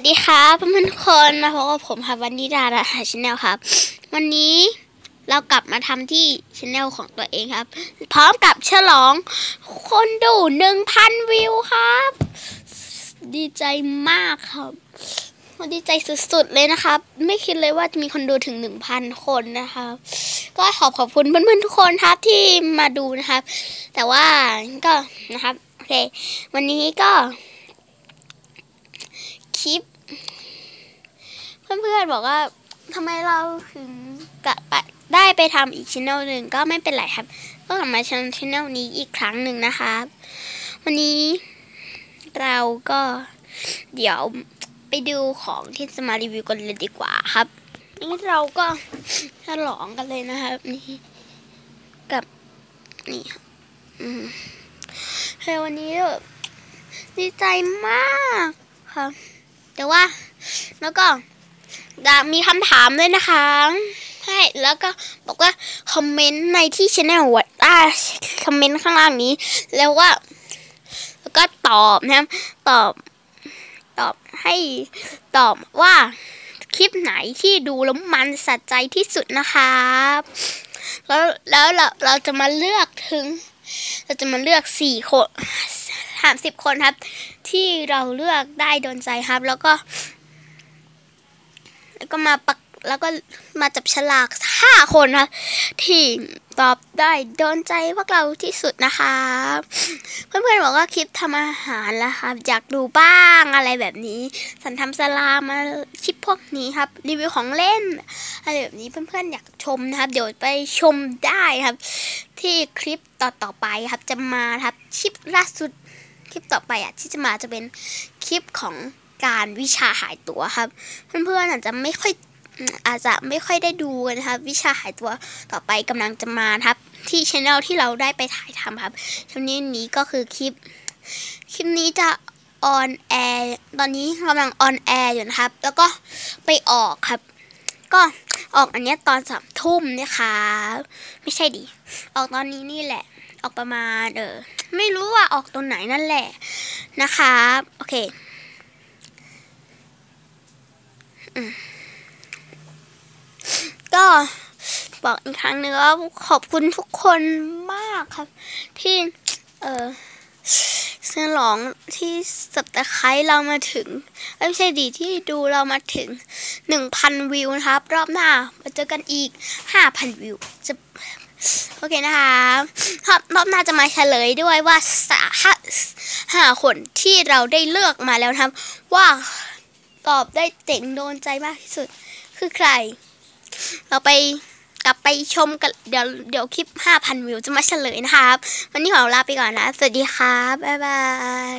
วัสดีครับเพื่อนๆทุกคนมาพบกับผมครับวันนี้ดาราชาแนลครับ วันนี้เรากลับมาทำที่ชแนลของตัวเองครับ พร้อมกับฉลองคนดูหนึ่งพันวิวครับ ดีใจมากครับดีใจสุดๆเลยนะครับ ไม่คิดเลยว่าจะมีคนดูถึงหนึ่งพันคนนะครับ ก็ขอบขอบคุณเพื่อนๆทุกคนครับที่มาดูนะครับ แต่ว่าก็นะครับโอเค วันนี้ก็ คลิป เพื่อนๆบอกว่าทำไมเราถึงกะปะได้ไปทำอีกช่องหนึ่งก็ไม่เป็นไรครับ ก็กลับมาทำช่องนี้อีกครั้งหนึ่งนะครับวันนี้เราก็เดี๋ยวไปดูของที่จะมารีวิวกันเลยดีกว่าครับนี่เราก็ฉลองกันเลยนะครับนี่กับนี่ครับอืมเฮ้วันนี้แบบดีใจมากครับ แต่ว่า แล้วก็มีคำถามด้วยนะคะให้แล้วก็บอกว่าคอมเมนต์ในที่ช anel วัดอ่าคอมเมนต์ข้างล่างนี้ แล้วว่า แล้วก็ตอบนะครับตอบ ตอบให้ตอบว่าคลิปไหนที่ดูแล้วมันสะใจที่สุดนะครับแล้วแล้วเราเราจะมาเลือกถึง เราจะมาเลือกสี่คน สามสิบคนครับ ที่เราเลือกได้โดนใจครับ แล้วก็แล้วก็มาปักแล้วก็มาจับฉลากห้าคนครับที่ตอบได้โดนใจพวกเราที่สุดนะคะเพื่อนๆบอกว่าคลิปทำอาหารแล้วครับอยากดูบ้างอะไรแบบนี้ สันทำสลามาคลิปพวกนี้ครับรีวิวของเล่นอะไรแบบนี้เพื่อนๆอยากชมนะครับเดี๋ยวไปชมได้ครับ ที่คลิปต่อๆไปครับจะมาครับคลิปล่าสุด คลิปต่อไปอะที่จะมาจะเป็นคลิปของการวิชาหายตัวครับ เพื่อนๆอาจจะไม่ค่อยอาจจะไม่ค่อยได้ดูนะครับ วิชาหายตัวต่อไปกำลังจะมาครับ ที่ช anel ที่เราได้ไปถ่ายทำครับช่วงนี้นี้ก็คือคลิป คลิปนี้จะออนแอร์ตอนนี้กำลังออนแอร์อยู่นะครับ แล้วก็ไปออกครับ ก็ออกอันนี้ตอนสามทุ่มนะคะ ไม่ใช่ดิออกตอนนี้นี่แหละ ออกประมาณเออ ไม่รู้ว่าออกตรงไหนนั่นแหละนะคะโอเคก็บอกอีกครั้งหนึ่งว่าขอบคุณทุกคนมากครับ ที่ เออสื้อหลองที่สับตะไคร้เรามาถึง ไม่ใช่ดีที่ดูเรามาถึงหนึ่งพันวิวนะครับ รอบหน้ามาเจอกันอีกห้าพันวิวจะ โอเคนะคะรอบรอบหน้าจะมาเฉลยด้วยว่าสาห้าคนที่เราได้เลือกมาแล้วครับ ว่าตอบได้เจ๋งโดนใจมากที่สุดคือใคร เราไปกลับไปชมกันเดี๋ยวเดี๋ยวคลิป 5,000 วิวจะมาเฉลยนะครับ วันนี้ขอลาไปก่อนนะ สวัสดีครับบ๊ายบาย